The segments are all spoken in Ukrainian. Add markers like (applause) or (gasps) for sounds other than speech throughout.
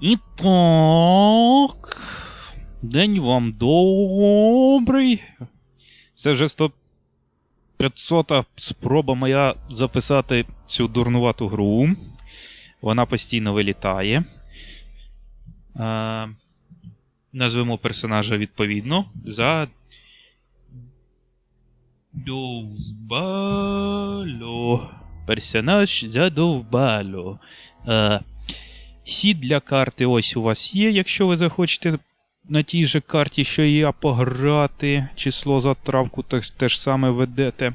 І. День вам добрий. Це вже 100 500 спроба моя записати цю дурнувату гру. Вона постійно вилітає. Е, назвемо персонажа відповідно за. Довбало. Персонаж задовбало. Е, Сід для карти ось у вас є, якщо ви захочете на тій же карті, що і я, пограти. Число затравку теж, теж саме ведете.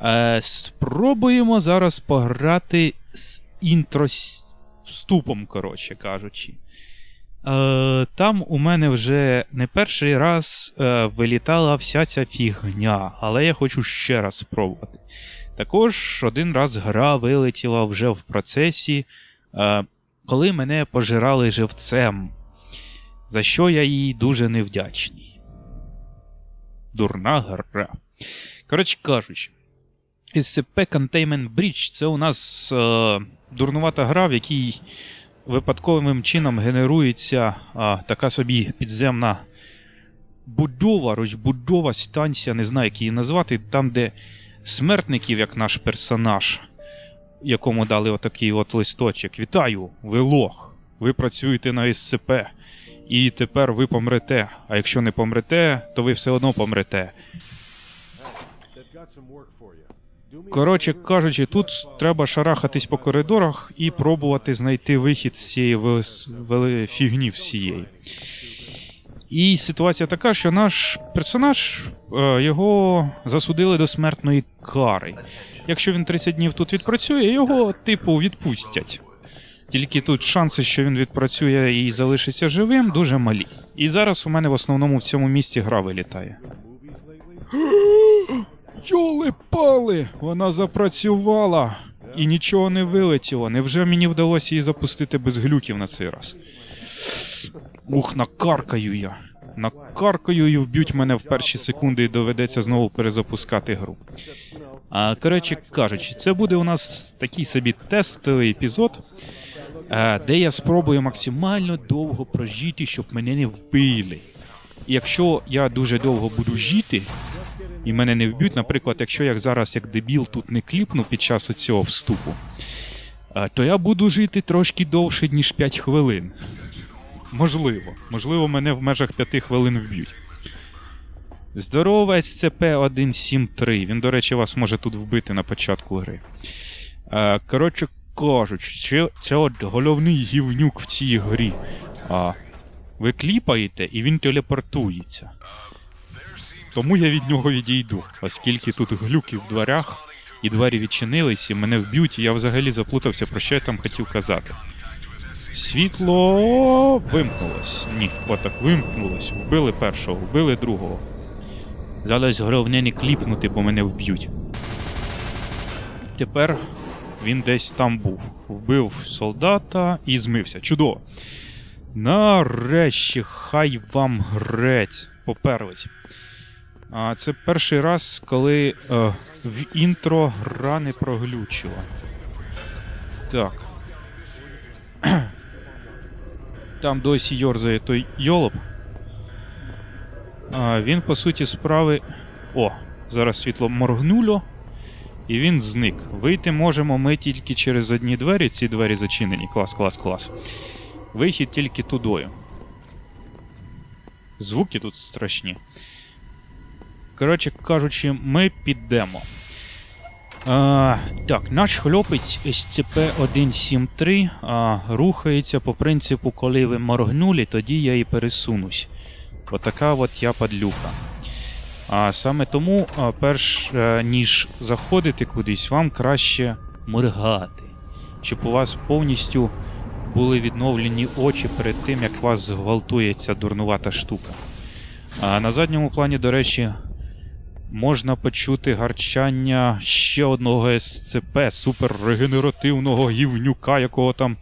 Е, спробуємо зараз пограти з інтроступом, коротше кажучи. Е, там у мене вже не перший раз е, вилітала вся ця фігня, але я хочу ще раз спробувати. Також один раз гра вилетіла вже в процесі, е, коли мене пожирали живцем, за що я їй дуже невдячний. Дурна гра. Коротше кажучи, SCP Containment Breach це у нас е, дурнувата гра, в якій випадковим чином генерується а, така собі підземна будова, розбудова, станція, не знаю, як її назвати, там, де смертників, як наш персонаж, якому дали отакий от листочок. Вітаю, ви лох. Ви працюєте на СЦП. І тепер ви помрете. А якщо не помрете, то ви все одно помрете. Коротше кажучи, тут треба шарахатись по коридорах і пробувати знайти вихід з цієї вели- фігні всієї. І ситуація така, що наш персонаж е, його засудили до смертної кари. Якщо він 30 днів тут відпрацює, його, типу, відпустять. Тільки тут шанси, що він відпрацює і залишиться живим, дуже малі. І зараз у мене в основному в цьому місці гра вилітає. (gasps) Йоли пали! Вона запрацювала! І нічого не вилетіло. Невже мені вдалося її запустити без глюків на цей раз? Ух, накаркаю я. Накаркаю і вб'ють мене в перші секунди і доведеться знову перезапускати гру. А, коротше кажучи, це буде у нас такий собі тестовий епізод, е, де я спробую максимально довго прожити, щоб мене не вбили. Якщо я дуже довго буду жити, і мене не вб'ють, наприклад, якщо я зараз як дебіл тут не кліпну під час цього вступу, е, то я буду жити трошки довше, ніж 5 хвилин. Можливо. Можливо, мене в межах 5 хвилин вб'ють. Здорово, SCP-173. Він, до речі, вас може тут вбити на початку гри. Е, коротше кажучи, це от головний гівнюк в цій грі. А, ви кліпаєте, і він телепортується. Тому я від нього відійду, оскільки тут глюки в дверях, і двері відчинились, і мене вб'ють, і я взагалі заплутався, про що я там хотів казати. Світло вимкнулось. Ні, отак вимкнулось. Вбили першого, вбили другого. Зараз головне не кліпнути, бо мене вб'ють. Тепер він десь там був. Вбив солдата і змився. Чудово. Нарешті, хай вам грець. Поперлись. А, це перший раз, коли е, в інтро гра не проглючила. Так. Там досі йорзає той йолоп. А, він, по суті, справи. О, зараз світло моргнуло. І він зник. Вийти можемо ми тільки через одні двері. Ці двері зачинені. Клас, клас, клас. Вихід тільки тудою. Звуки тут страшні. Коротше кажучи, ми підемо. А, так, наш хлопець SCP-173 а, рухається по принципу, коли ви моргнули, тоді я і пересунусь. Отака от я падлюка. А саме тому, а, перш а, ніж заходити кудись, вам краще моргати, щоб у вас повністю були відновлені очі перед тим, як вас зґвалтує ця дурнувата штука. А на задньому плані, до речі, можна почути гарчання ще одного СЦП, суперрегенеративного гівнюка, якого там.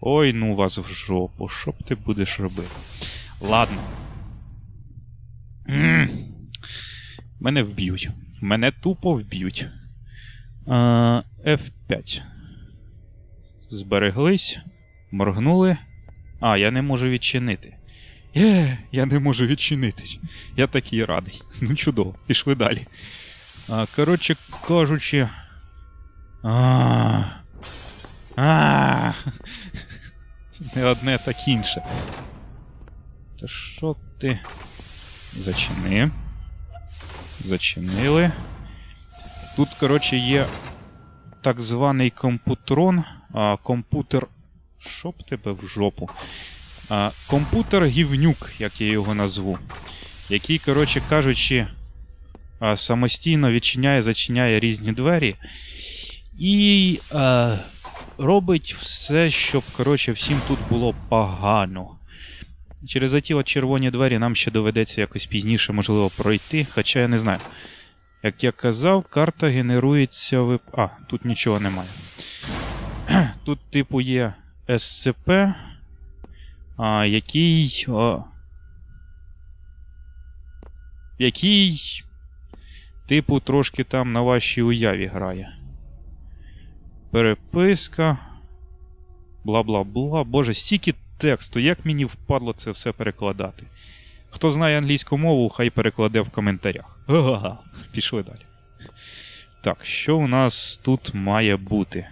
Ой, ну вас в жопу, що б ти будеш робити? Ладно. Мене вб'ють. Мене тупо вб'ють. А, F5. Збереглись. Моргнули. А, я не можу відчинити. Є, я не можу відчинити. Я такий радий. (laughs) Ну чудово, пішли далі. А, коротше кажучи. А. А. (laughs) Не одне, так інше. Та що ти? Зачини. Зачинили. Тут, коротше, є так званий компутрон, а, компутер. Що б тебе в жопу? Компутер гівнюк, як я його назву. Який, коротше кажучи, самостійно відчиняє, зачиняє різні двері. І а, робить все, щоб, коротше, всім тут було погано. Через оті от червоні двері нам ще доведеться якось пізніше, можливо, пройти, хоча я не знаю. Як я казав, карта генерується в. А, тут нічого немає. (clears throat) Тут, типу, є SCP, який. А, який. Типу, трошки там на вашій уяві грає. Переписка. Бла-бла-бла. Боже, стільки тексту, як мені впадло це все перекладати. Хто знає англійську мову, хай перекладе в коментарях. Ага, пішли далі. Так, що у нас тут має бути?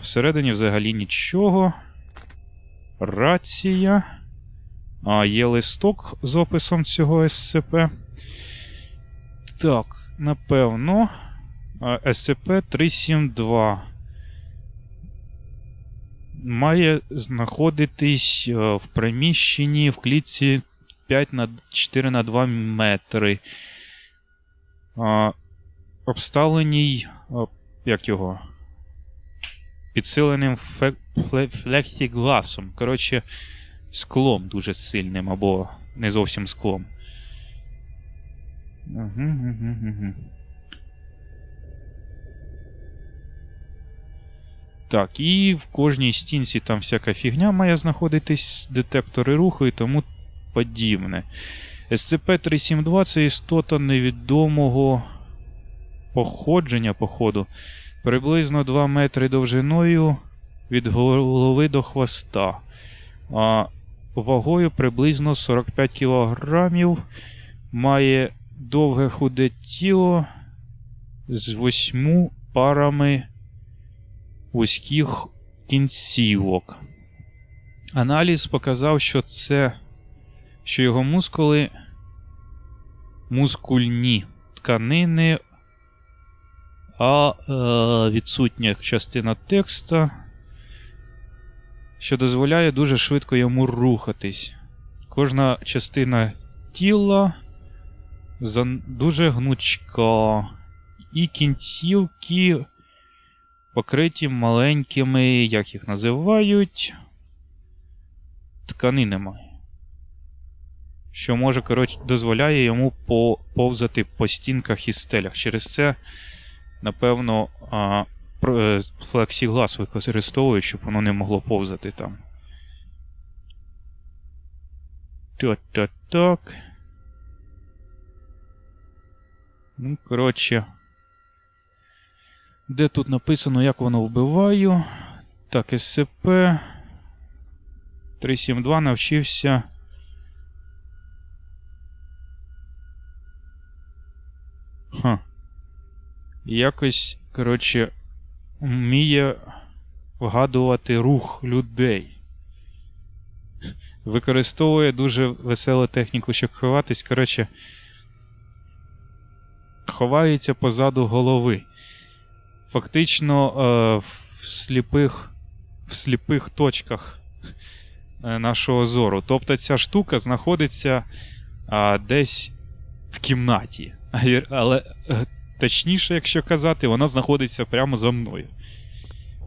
Всередині взагалі нічого. Рація. А, є листок з описом цього SCP. Так, напевно. SCP-372 має знаходитись е, в приміщенні в клітці 5 на 4 на 2 метри. Обставленій. Як його? Підсиленим флексігласом. Коротше, склом дуже сильним, або не зовсім склом. Так, і в кожній стінці там всяка фігня має знаходитись детектори руху і тому подібне. SCP-372 це істота невідомого походження, походу, приблизно 2 метри довжиною від голови до хвоста, а вагою приблизно 45 кілограмів, має довге худе тіло з восьму парами вузьких кінцівок. Аналіз показав, що це що його мускули мускульні тканини, а е, відсутня частина текста, що дозволяє дуже швидко йому рухатись. Кожна частина тіла дуже гнучка, і кінцівки покриті маленькими, як їх називають, тканинами що може, коротше, дозволяє йому повзати по стінках і стелях. Через це, напевно, е, плексіглас використовують, щоб воно не могло повзати там. Так-так-так. Ну, коротше. Де тут написано, як воно вбиваю? Так, SCP 372 навчився. Ха. Якось, коротше, вміє вгадувати рух людей. Використовує дуже веселу техніку, щоб ховатись. Коротше, ховається позаду голови. Фактично е, в сліпих, в сліпих точках е, нашого зору. Тобто ця штука знаходиться е, десь в кімнаті. Але е, точніше, якщо казати, вона знаходиться прямо за мною.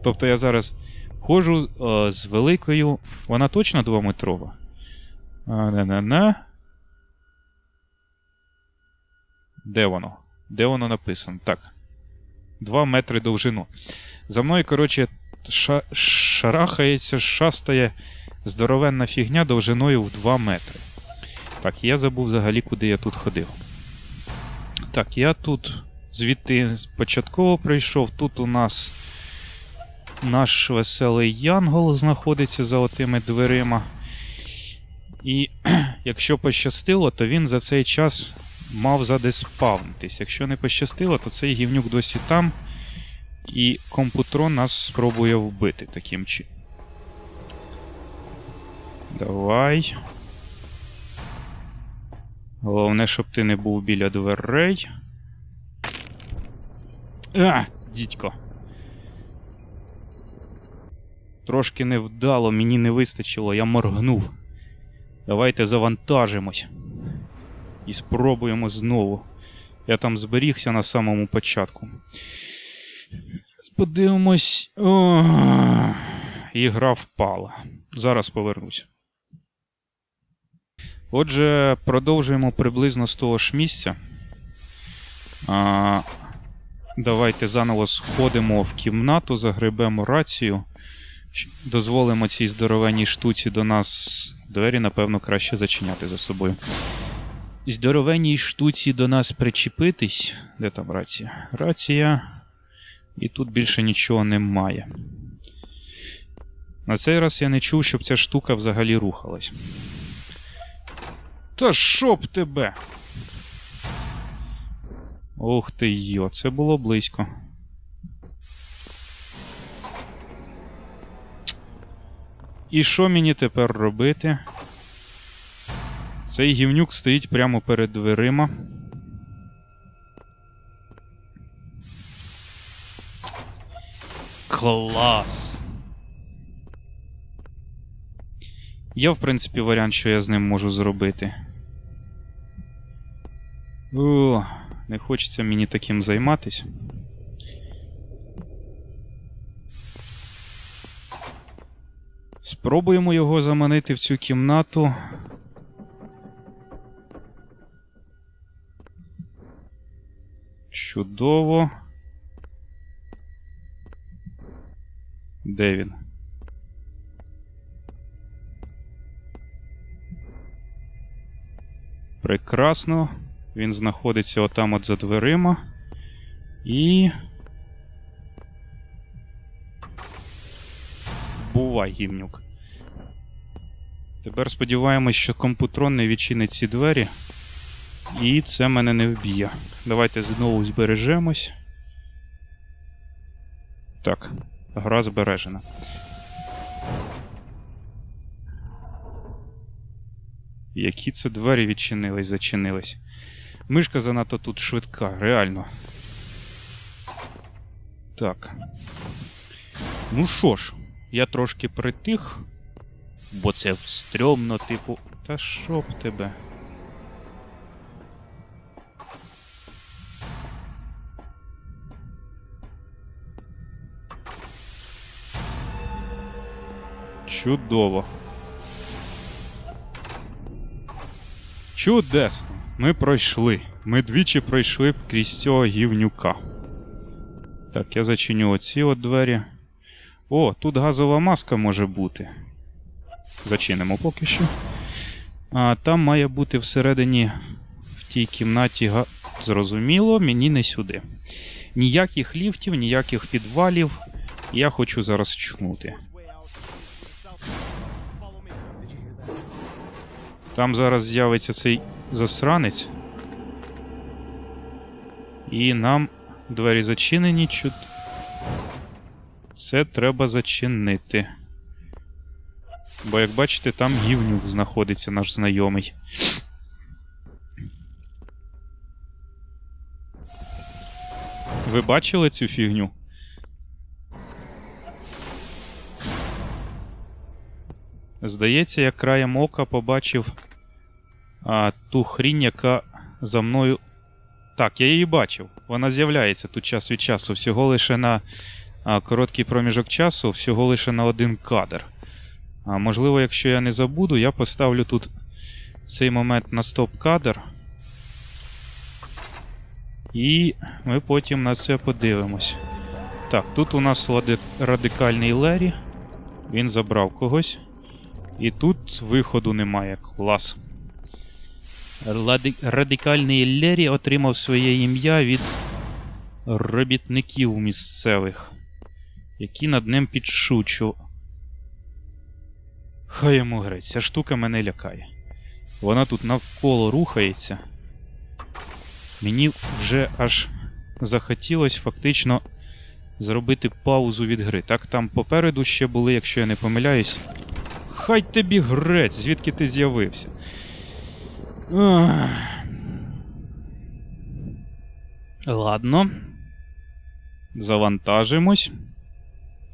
Тобто я зараз ходжу е, з великою. Вона точно двометрова? А, на-на-на. Де воно? Де воно написано? Так. 2 метри довжину. За мною, коротше, ша- шарахається, шастає здоровенна фігня довжиною в 2 метри. Так, я забув взагалі, куди я тут ходив. Так, я тут звідти початково прийшов. Тут у нас Наш веселий Янгол знаходиться за отими дверима. І (clears throat) якщо пощастило, то він за цей час мав задеспавнитись. Якщо не пощастило, то цей гівнюк досі там. І компутрон нас спробує вбити таким чином. Давай. Головне, щоб ти не був біля дверей. А, дідько. Трошки невдало, мені не вистачило, я моргнув. Давайте завантажимось. І спробуємо знову. Я там зберігся на самому початку. Подивимось. О, ігра впала. Зараз повернусь. Отже, продовжуємо приблизно з того ж місця. А, давайте заново сходимо в кімнату, загребемо рацію. Дозволимо цій здоровенній штуці до нас двері, напевно, краще зачиняти за собою. Здоровенній штуці до нас причепитись. Де там рація? Рація. І тут більше нічого немає. На цей раз я не чув, щоб ця штука взагалі рухалась. Та щоб тебе! Ух ти йо, це було близько. І що мені тепер робити? Цей гівнюк стоїть прямо перед дверима. Клас! Є, в принципі, варіант, що я з ним можу зробити. О, не хочеться мені таким займатись. Спробуємо його заманити в цю кімнату. Чудово. Де він? Прекрасно. Він знаходиться отам от за дверима. І. Бувай, гімнюк. Тепер сподіваємось, що компутрон не відчинить ці двері. І це мене не вб'є. Давайте знову збережемось. Так, гра збережена. Які це двері відчинились, зачинились. Мишка занадто тут швидка, реально. Так. Ну що ж, я трошки притих, бо це стрьомно, типу. Та що б тебе? Чудово. Чудесно. Ми пройшли. Ми двічі пройшли крізь цього гівнюка. Так, я зачиню оці от двері. О, тут газова маска може бути. Зачинимо поки що. А там має бути всередині в тій кімнаті га... Зрозуміло, мені не сюди. Ніяких ліфтів, ніяких підвалів. Я хочу зараз чхнути. Там зараз з'явиться цей засранець. І нам двері зачинені. Чуд... Це треба зачинити. Бо, як бачите, там гівнюк знаходиться наш знайомий. Ви бачили цю фігню? Здається, я краєм ока побачив а, ту хрінь, яка за мною. Так, я її бачив. Вона з'являється тут час від часу. Всього лише на а, короткий проміжок часу, всього лише на один кадр. А, можливо, якщо я не забуду, я поставлю тут цей момент на стоп-кадр. І ми потім на це подивимось. Так, тут у нас радикальний Лері. Він забрав когось. І тут виходу немає. Клас. Радикальний Лері отримав своє ім'я від робітників місцевих. які над ним підшучу. Хай йому грець, ця штука мене лякає. Вона тут навколо рухається. Мені вже аж захотілось фактично зробити паузу від гри. Так там попереду ще були, якщо я не помиляюсь. Хай тобі грець, звідки ти з'явився. Ладно. Завантажимось.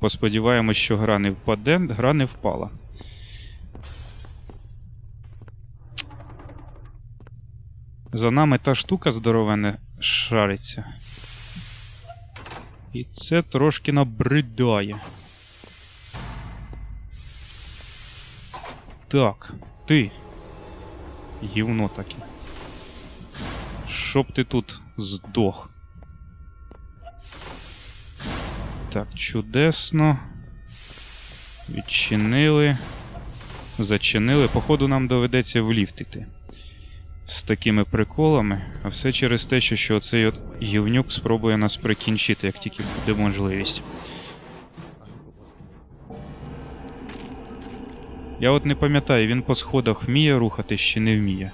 Посподіваємось, що гра не впаде, гра не впала. За нами та штука здоровена шариться. І це трошки набридає. Так, ти. Гівно таке. Щоб ти тут здох. Так, чудесно. Відчинили. Зачинили. Походу, нам доведеться в ліфт іти. З такими приколами. А все через те, що, що цей от гівнюк спробує нас прикінчити, як тільки буде можливість. Я от не пам'ятаю, він по сходах вміє рухатись чи не вміє.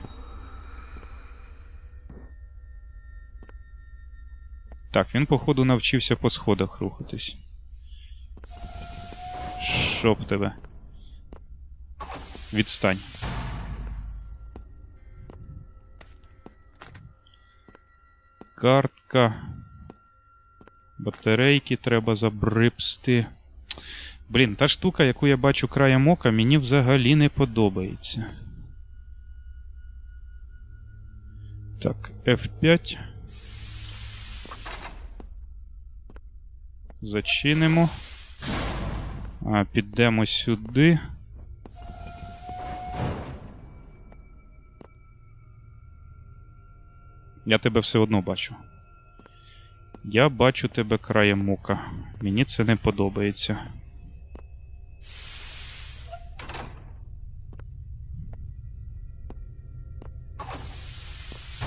Так, він, походу, навчився по сходах рухатись. Щоб тебе. Відстань. Картка. Батарейки треба забрипсти. Блін, та штука, яку я бачу краєм ока, мені взагалі не подобається. Так, F5. Зачинимо. А, Підемо сюди. Я тебе все одно бачу. Я бачу тебе краєм мука. Мені це не подобається.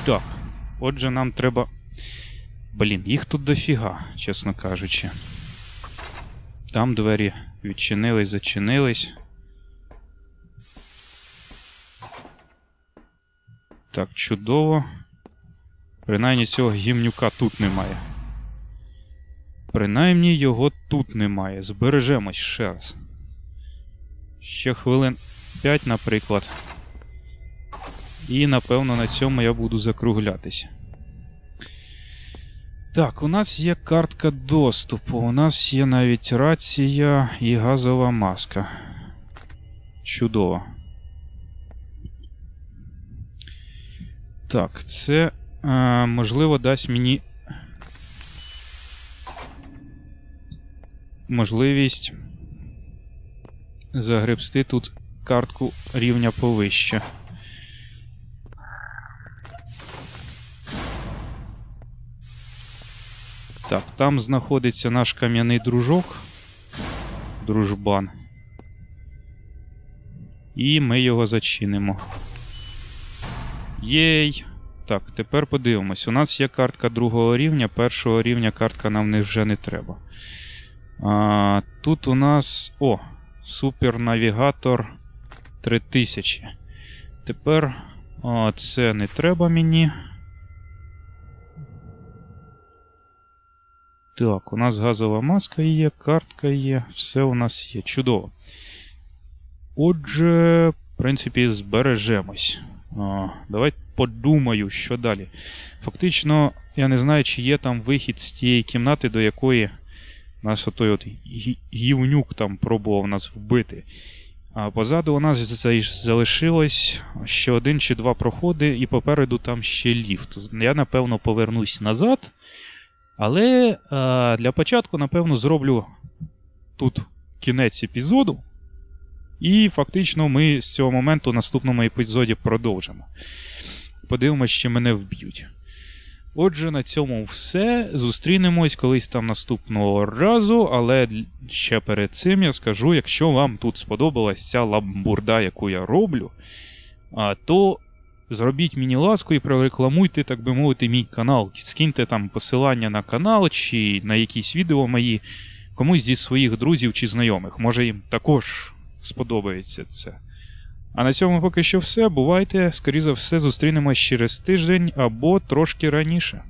Так. Отже, нам треба. Блін, їх тут дофіга, чесно кажучи. Там двері відчинились, зачинились. Так, чудово. Принаймні цього гімнюка тут немає. Принаймні його тут немає. Збережемось ще раз. Ще хвилин 5, наприклад. І напевно на цьому я буду закруглятися. Так, у нас є картка доступу. У нас є навіть рація і газова маска. Чудово. Так, це е, можливо дасть мені можливість загребсти тут картку рівня повище. Так, там знаходиться наш кам'яний дружок. Дружбан. І ми його зачинимо. Єй! Так, тепер подивимось. У нас є картка другого рівня, першого рівня картка нам вже не треба. А, Тут у нас. О! Супернавігатор 3000. Тепер о, це не треба мені. Так, у нас газова маска є, картка є, все у нас є. Чудово. Отже, в принципі, збережемось. А, Давайте подумаю, що далі. Фактично, я не знаю, чи є там вихід з тієї кімнати, до якої нас отой от гівнюк там пробував нас вбити. А позаду у нас залишилось ще один чи два проходи, і попереду там ще ліфт. Я, напевно, повернусь назад. Але а, для початку, напевно, зроблю тут кінець епізоду. І фактично ми з цього моменту в наступному епізоді продовжимо. Подивимось, чи мене вб'ють. Отже, на цьому все. Зустрінемось колись там наступного разу, але ще перед цим я скажу, якщо вам тут сподобалась ця ламбурда, яку я роблю, то зробіть мені ласку і прорекламуйте, так би мовити, мій канал. Скиньте там посилання на канал чи на якісь відео мої комусь зі своїх друзів чи знайомих. Може їм також сподобається це. А на цьому поки що все. Бувайте, скоріше за все, зустрінемось через тиждень або трошки раніше.